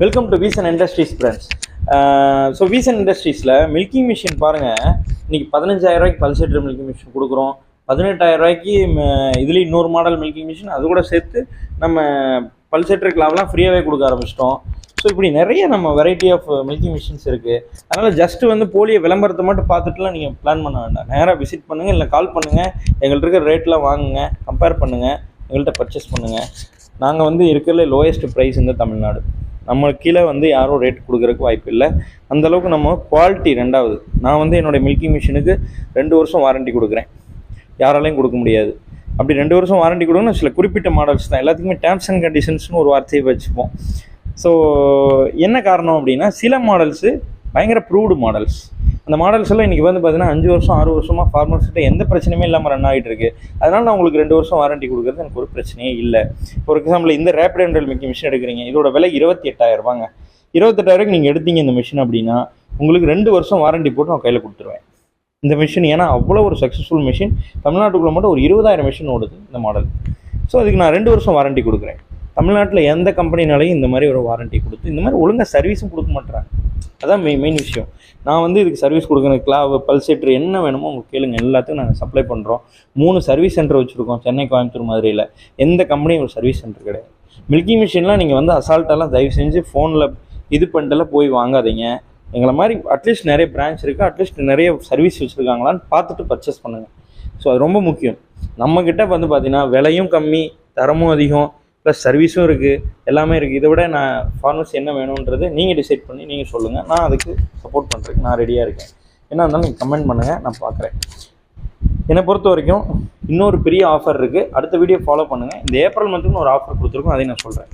Welcome to Veesan industries friends so Veesan இண்டஸ்ட்ரீஸில் milking machine பாருங்கள் இன்றைக்கி பதினஞ்சாயிரரூவாய்க்கு pulsator milking machine கொடுக்குறோம். பதினெட்டாயிரம் ரூபாய்க்கு இதுலேயும் இன்னொரு மாடல் மில்கிங் மிஷின் அது கூட சேர்த்து நம்ம பல்சேட்டர் கிளாவெலாம் ஃப்ரீயாகவே கொடுக்க ஆரம்பிச்சிட்டோம். ஸோ இப்படி நிறைய நம்ம வெரைட்டி ஆஃப் மில்கிங் மிஷின்ஸ் இருக்குது அதனால் ஜஸ்ட்டு வந்து போலியோ விளம்பரத்தை மட்டும் பார்த்துட்டுலாம் நீங்கள் பிளான் பண்ண வேண்டாம். நேராக விசிட் பண்ணுங்கள் இல்லை கால் பண்ணுங்கள் எங்கள்கிட்ட இருக்கிற ரேட்லாம் வாங்குங்க கம்பேர் பண்ணுங்கள் எங்கள்கிட்ட பர்ச்சேஸ் பண்ணுங்கள் நாங்கள் வந்து இருக்கிறதுல லோயஸ்ட் ப்ரைஸ் இந்த தமிழ்நாடு. நம்ம கீழே வந்து யாரும் ரேட் கொடுக்குறதுக்கு வாய்ப்பு இல்லை. அந்தளவுக்கு நம்ம குவாலிட்டி ரெண்டாவது. நான் வந்து என்னுடைய மில்கிங் மிஷினுக்கு ரெண்டு வருஷம் வாரண்டி கொடுக்குறேன். யாராலையும் கொடுக்க முடியாது. அப்படி ரெண்டு வருஷம் வாரண்டி கொடுக்கணும் சில குறிப்பிட்ட மாடல்ஸ் தான். எல்லாத்துக்குமே டேர்ம்ஸ் அண்ட் கண்டிஷன்ஸ்னு ஒரு வார்த்தையை வச்சுப்போம். ஸோ என்ன காரணம் அப்படின்னா சில மாடல்ஸு பயங்கர ப்ரூவ்டு மாடல்ஸ் அந்த மாடல்ஸ் எல்லாம் இன்றைக்கி வந்து பார்த்தீங்கன்னா அஞ்சு வருஷம் ஆறு வருஷமாக ஃபார்மர்ஸ்கிட்ட எந்த பிரச்சனையுமே இல்லாமல் ரன் ஆகிட்டு இருக்கு. அதனால் நான் உங்களுக்கு ரெண்டு வருஷம் வாரண்டி கொடுக்குறது எனக்கு ஒரு பிரச்சனையே இல்லை. ஃபார் எக்ஸாம்பிள் இந்த ரேப்பிட் ஹண்ட்ரல் மிக்கி மிஷின் எடுக்கிறீங்க. இதோட விலை இருபத்தி எட்டாயிரம் ரூபாங்க. இருபத்தெட்டாயிரம் நீங்கள் எடுத்தீங்க இந்த மிஷின் அப்படின்னா உங்களுக்கு ரெண்டு வருஷம் வாரண்டி போட்டு நான் கையில் கொடுத்துருவேன். இந்த மிஷின் ஏன்னா அவ்வளோ ஒரு சக்ஸஸ்ஃபுல் மிஷின் தமிழ்நாட்டுக்குள்ளே மட்டும் ஒரு இருபதாயிரம் மிஷின் ஓடுது இந்த மாடல் ஸோ அதுக்கு நான் ரெண்டு வருஷம் வாரண்டி கொடுக்குறேன். தமிழ்நாட்டில் எந்த கம்பெனினாலையும் இந்த மாதிரி ஒரு வாரண்டி கொடுத்து இந்த மாதிரி ஒழுங்காக சர்வீஸும் கொடுக்க மாட்டேறாங்க அதான் மெயின் மெயின் விஷயம். நான் வந்து இதுக்கு சர்வீஸ் கொடுக்குறேன் கிளாவ் பல்சேட்ரு என்ன வேணுமோ உங்களுக்கு கேளுங்க. எல்லாத்துக்கும் நாங்கள் சப்ளை பண்ணுறோம் மூணு சர்வீஸ் சென்டர் வச்சுருக்கோம். சென்னை கோயம்புத்தூர் மதுரையில். எந்த கம்பெனியும் ஒரு சர்வீஸ் சென்டர் கிடையாது. மில்கி மிஷின்லாம் நீங்கள் வந்து அசால்ட்டெல்லாம் தயவு செஞ்சு ஃபோனில் இது பண்ணிட்டுலாம் போய் வாங்காதீங்க. எங்களை மாதிரி அட்லீஸ்ட் நிறைய பிரான்ச் இருக்குது அட்லீஸ்ட் நிறைய சர்வீஸ் வச்சுருக்காங்களான்னு பார்த்துட்டு பர்ச்சேஸ் பண்ணுங்கள் ஸோ அது ரொம்ப முக்கியம். நம்மக்கிட்ட வந்து பார்த்திங்கன்னா விலையும் கம்மி தரமும் அதிகம். ப்ளஸ் சர்வீஸும் இருக்குது எல்லாமே இருக்குது இதை விட நான் ஃபார்மர்ஸ் என்ன வேணுன்றது நீங்கள் டிசைட் பண்ணி நீங்கள் சொல்லுங்கள் நான் அதுக்கு சப்போர்ட் பண்ணுறதுக்கு நான் ரெடியாக இருக்கேன். என்ன இருந்தாலும் நீங்கள் கமெண்ட் பண்ணுங்கள் நான் பார்க்குறேன். என்னை பொறுத்த வரைக்கும் இன்னொரு பெரிய ஆஃபர் இருக்குது அடுத்த வீடியோ ஃபாலோ பண்ணுங்கள் இந்த ஏப்ரல் மந்த்துக்கு ஒரு ஆஃபர் கொடுத்துருக்கோம் அதையும் நான் சொல்கிறேன்